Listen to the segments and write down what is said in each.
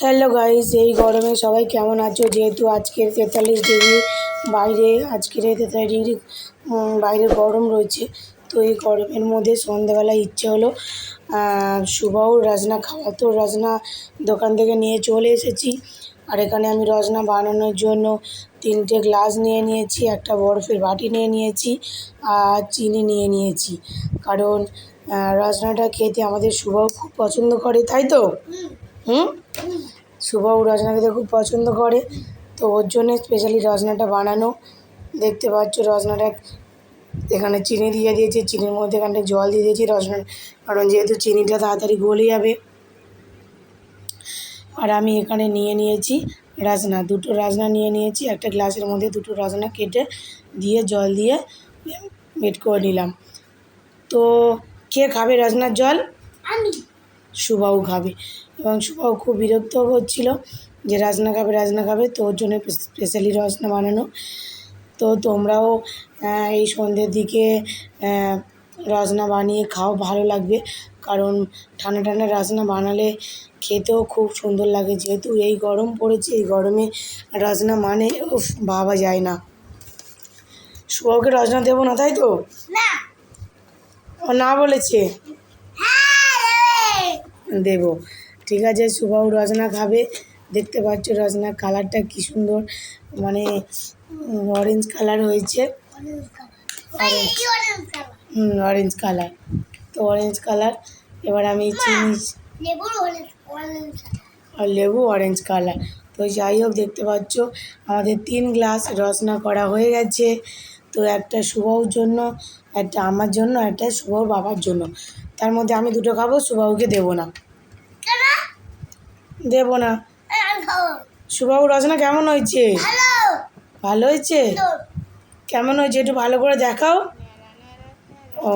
Hello guys এই গরমে সবাই কেমন আছো? যেহেতু আজকের তেতাল্লিশ ডিগ্রি বাইরে আজকের তেতাল্লিশ ডিগ্রি বাইরে গরম রয়েছে তো এই গরমের মধ্যে সন্ধ্যাবেলায় ইচ্ছে হলো আহ, সুবাহুর রাজনা খাওয়া। তো রাজনা দোকান থেকে নিয়ে চলে এসেছি আর এখানে আমি রজনা বানানোর জন্য তিনটে গ্লাস নিয়ে নিয়েছি একটা বরফের বাটি নিয়ে নিয়েছি আর চিনি নিয়ে নিয়েছি। কারণ রজনাটা খেতে আমাদের সুবাহু খুব পছন্দ করে তাই তো? হুম? শুভও রজনা খেতে খুব পছন্দ করে তো ওর জন্য স্পেশালি রজনাটা বানানো। দেখতে পাচ্ছ রজনাটা এখানে চিনি দিয়ে দিয়েছি চিনির মধ্যে এখানটা জল দিয়ে দিয়েছি রজনা কারণ যেহেতু চিনিটা তাড়াতাড়ি গলে যাবে। আর আমি এখানে নিয়ে নিয়েছি রাজনা। দুটো রাজনা নিয়ে নিয়েছি একটা গ্লাসের মধ্যে দুটো রাজনা কেটে দিয়ে জল দিয়ে বেট করে নিলাম। তো কে খাবে রাজনার জল? আমি। সুবাহু খাবে এবং সুবাহু খুব বিরক্ত হচ্ছিল যে রাজনা খাবে রাজনা খাবে তোর জন্য স্পেশালি রসনা বানানো। তো তোমরাও এই সন্ধ্যের দিকে রসনা বানিয়ে খাও ভালো লাগবে। কারণ ঠান্ডা ঠান্ডা রসনা বানালে খেতেও খুব সুন্দর লাগে। যেহেতু এই গরম পড়েছে এই গরমে রসনা মানে উফ ভাবা যায় না। সুবাহুকে রসনা দেবো না তাই তো? না। ও না বলেছে? দেব। ঠিক আছে সুবাহু রজনা খাবে। দেখতে পাচ্ছ রজনার কালারটা কি সুন্দর। মানে অরেঞ্জ কালার হয়েছে। হুম অরেঞ্জ কালার তো অরেঞ্জ কালার এবার আমি চিনি আর লেবু অরেঞ্জ কালার তো যাই হোক দেখতে পাচ্ছ আমাদের তিন গ্লাস রসনা করা হয়ে গেছে। তো একটা শুভর জন্য একটা আমার জন্য একটা শুভর বাবার জন্য। তার মধ্যে আমি দুটো খাব শুভকে দেবো না। দেবো না। সুবাবু রচনা কেমন হয়েছে? ভালো। হয়েছে? কেমন হয়েছে? একটু ভালো করে দেখাও। ও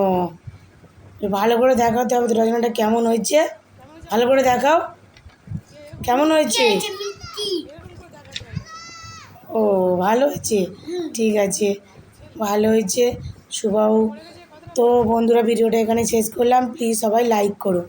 ভালো করে দেখাতে হবে তো রচনাটা কেমন হয়েছে? ভালো করে দেখাও। কেমন হয়েছে? ও, ভালো হয়েছে? ঠিক আছে, ভালো হয়েছে। সুবাবু তো বন্ধুরা, ভিডিওটা এখানে শেষ করলাম। প্লিজ সবাই লাইক করো।